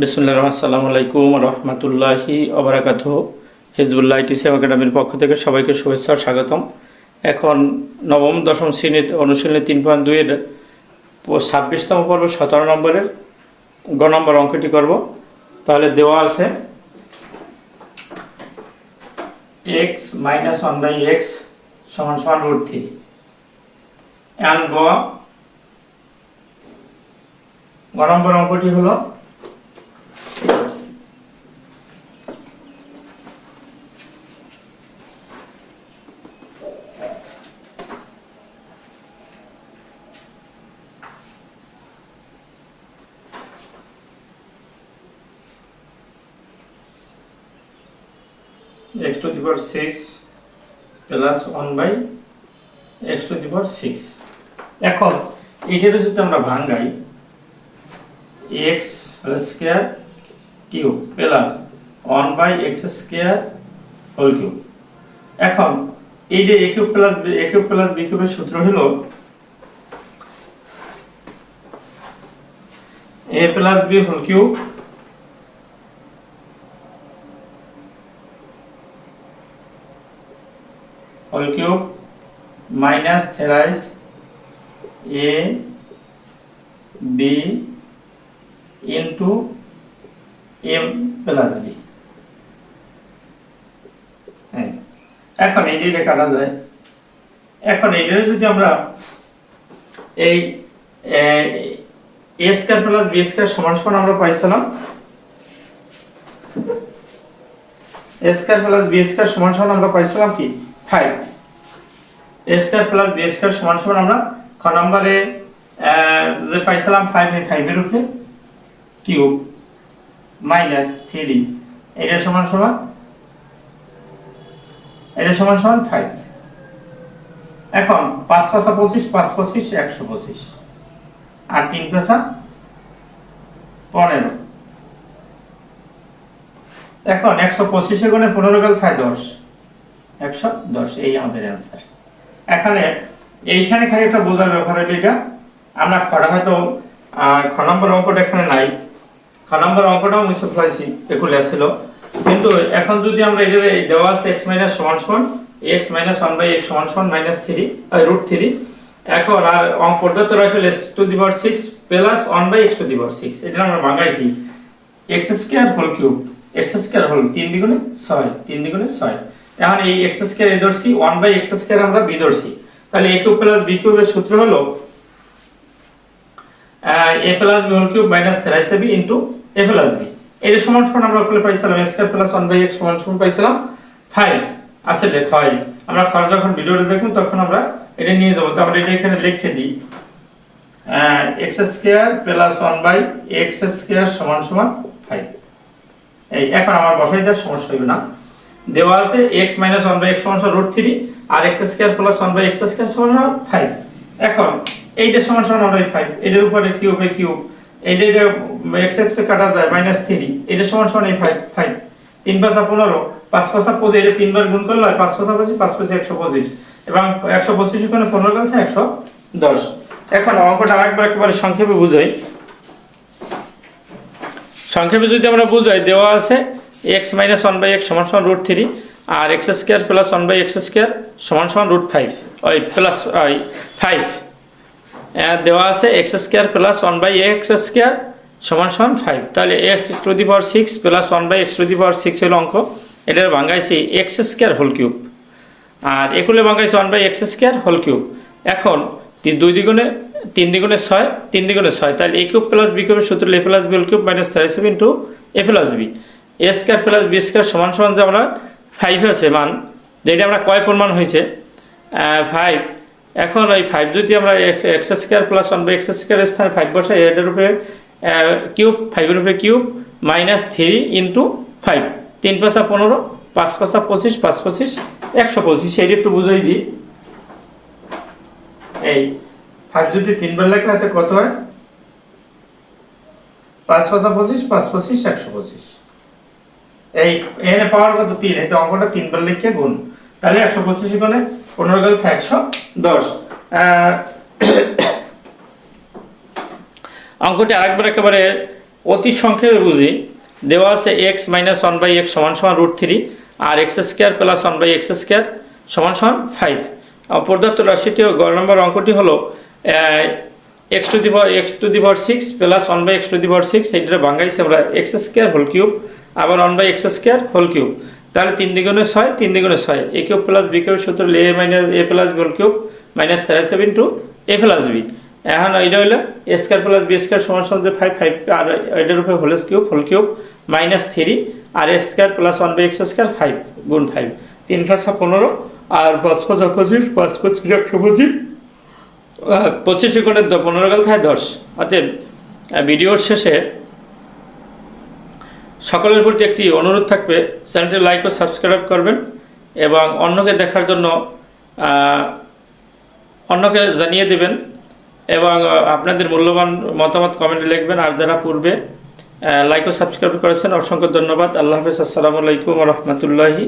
বিসমুল্লাহ রহমান সাল্লামু আলাইকুম রহমতুল্লাহি অবরাকাত হিজবুল্লাহ টিসি একাডেমির পক্ষ থেকে সবাইকে শুভেচ্ছা স্বাগতম। এখন নবম, দশম শ্রেণির অনুশীলনী তিন পয়েন্ট দুইয়ের ছাব্বিশতম পর্ব, সতেরো নম্বরের গ নম্বর অঙ্কটি করব। তাহলে দেওয়া আছে X minus one by X সমান সমান রুট থ্রি অ্যান্ড গ নম্বর অঙ্কটি হলো x to the power 6 plus 1 by x to the power 6 এখন, এটারও যদি আমরা ভাঙাই, x square cube plus 1 by x square whole cube এখন, এই যে a cube plus a cube plus b কিউবের সূত্র হলো, a plus b whole cube whole cube minus thrice A B into M plus B এখন এই যে কাটা যায়। এখন এইটা যদি আমরা এই, A square plus B square সমান সমান আমরা পাইছিলাম। A square plus B square সমান সমান আমরা পাইছিলাম কি? Five. A square plus B সমান সমান আমরা খ নম্বরে যে পাইছিলাম ফাইভ এই ফাইভের উপরে, কিউব মাইনাস থ্রি এটা সমান সমান, এটা সমান সমান ফাইভ এখন পাঁচ পাঁচা পঁচিশ, পাঁচ পঁচিশ, একশো পঁচিশ। আর তিন পাঁচা পনেরো। এখন একশো পঁচিশে গুণে পনেরো গেল দশ। একশো দশ, এই আমাদের অ্যান্সার এখানে, এইখানে খালি একটা বোঝার ব্যাপার হলো এটা। আমরা খরা হয়তো খ নম্বর অঙ্কটা এখানে নাই। খ নম্বর অঙ্কটাও মিশে ফেলেছি এগুলো ছিল। কিন্তু এখন যদি আমরা এটা দেওয়া আছে এক্স মাইনাস সমান সমান X minus one by X সমান সমান মাইনাস থ্রি রুট থ্রি এখন আর অঙ্ক পদ্ধতি রয়েছে X to the power six plus one by X to the power six এটা আমরা ভাঙাইছি। X square whole cube X square whole তিন দ্বিগুণে ছয়, তিন দ্বিগুণে ছয়। এখন এই এক্স স্কোয়ার এ ধরছি ওয়ান বাই এক্স স্কোয়ার আমরা বি ধরছি। তাহলে এ কিউব প্লাস বি কিউবের সূত্র হলো A plus B whole cube minus thrice B into A plus B এর সমান সমান আমরা ওখানে পাইছিলাম A square plus one by X সমান সমান পাইছিলাম ফাইভ আসলে হয় আমরা খর যখন ভিডিওটা দেখুন তখন আমরা এটা নিয়ে যাব। তো আমরা এটা এখানে লিখে দিই। X square plus one by X square সমান সমান ফাইভ এই, এখন আমার বসাই দেওয়ার সমস্যা হইবে না। দেওয়া আছে X minus one by X সমান root three R X square plus one by X square সমান ফাইভ এখন, এইটা সমান সমান ওয়ান বাই ফাইভ এটার উপরে কিউব বাই কিউব এইটা এটা এক্স এক্স কাটা যায় মাইনাস থ্রি এটা সমান সমান এই ফাইভ ফাইভ তিন পাঁচা পনেরো, পাঁচ পাঁচা পঁচিশ, এটা তিনবার গুণ করলে হয় পাঁচ পাঁচা পঁচিশ, পাঁচ পাঁচে একশো পঁচিশ। এবং একশো পঁচিশ ওখানে পনেরো গেছে একশো দশ। এখন অঙ্কটা আরেকবার একেবারে সংক্ষেপে বুঝাই। সংক্ষেপে যদি আমরা বুঝাই, দেওয়া আছে X minus one by X সমান সমান root three R X square plus one by X square সমান সমান রুট ফাইভ ওই প্লাস ওই ফাইভ দেওয়া আছে X square plus one by X square সমান সমান ফাইভ তাহলে X to the power six plus one by X to the power six হলো অঙ্ক। এটার ভাঙ্গাইছি এক্স স্কোয়ার হোল কিউব আর এগুলো ভাঙ্গাইছি one by X square whole cube এখন দুই দ্বিগুণে, তিন দ্বিগুণে ছয়, তিন দ্বিগুণে ছয়। তাহলে এ কিউব প্লাস বি কিউবের সূত্র A plus B whole cube minus thirty seven to A plus B A square plus B square সমান সমান যে আমরা ফাইভ আছে, মান যেটা আমরা কয় পরিমাণ হয়েছে? ফাইভ এখন ওই ফাইভ যদি আমরা X square plus one by X square স্থানে ফাইভ বসাই এটার উপরে কিউব ফাইভের উপরে cube minus three into five তিন পাঁচা পনেরো, পাঁচ পাঁচা পঁচিশ, পাঁচ পঁচিশ, একশো পঁচিশ। এইটা একটু বুঝাই দিই। এই ফাইভ যদি তিনবার লেখা হাতে কত হয়? পাঁচ পাঁচা পঁচিশ, পাঁচ পঁচিশ, একশো পঁচিশ। এই, এখানে পাওয়ার কত? তিন। এই অঙ্কটা তিনবার লিখে গুণ। তাহলে একশো পঁচিশ গুণে পনেরো গেল একশো দশ। অঙ্কটি আরেকবার একেবারে অতি সংক্ষেপে বুঝি। দেওয়া আছে x minus one by x সমান সমান root three R x square plus one by x square সমান সমান ফাইভ প্রদত্ত রাশিটি গড় নম্বর অঙ্কটি হলো x to the x to the six plus one by x to the six এইটা বাঙ্গাইছি আমরা এক্স স্কোয়ার হোল কিউব আবার one by x square whole cube তাহলে তিন দ্বিগুণে ছয়, তিন দ্বিগুণে ছয়। A cube plus b cube সূত্র a minus a plus whole cube minus thirty seven two a plus b এখন এটা হইল a square plus b square সমান সমান যে ফাইভ ফাইভ আর এটার উপরে whole cube whole cube minus three R a square plus one by x square five গুণ ফাইভ তিন পাঁচশো পনেরো, আর পাঁচ পাঁচ পঁচিশ পাঁচ পঁচিশ। একশো পঁচিশ পঁচিশ গুণের পনেরো গেল থাকে দশ। অতএব ভিডিওর শেষে সকলের প্রতি একটি অনুরোধ থাকবে চ্যানেলটি লাইক ও সাবস্ক্রাইব করবেন এবং অন্যকে দেখার জন্য অন্যকে জানিয়ে দেবেন এবং আপনাদের মূল্যবান মতামত কমেন্টে লিখবেন। আর যারা পূর্বে লাইক ও সাবস্ক্রাইব করেছেন, অসংখ্য ধন্যবাদ। আল্লাহ হাফেজ। আসসালামু আলাইকুম রহমতুল্লাহি।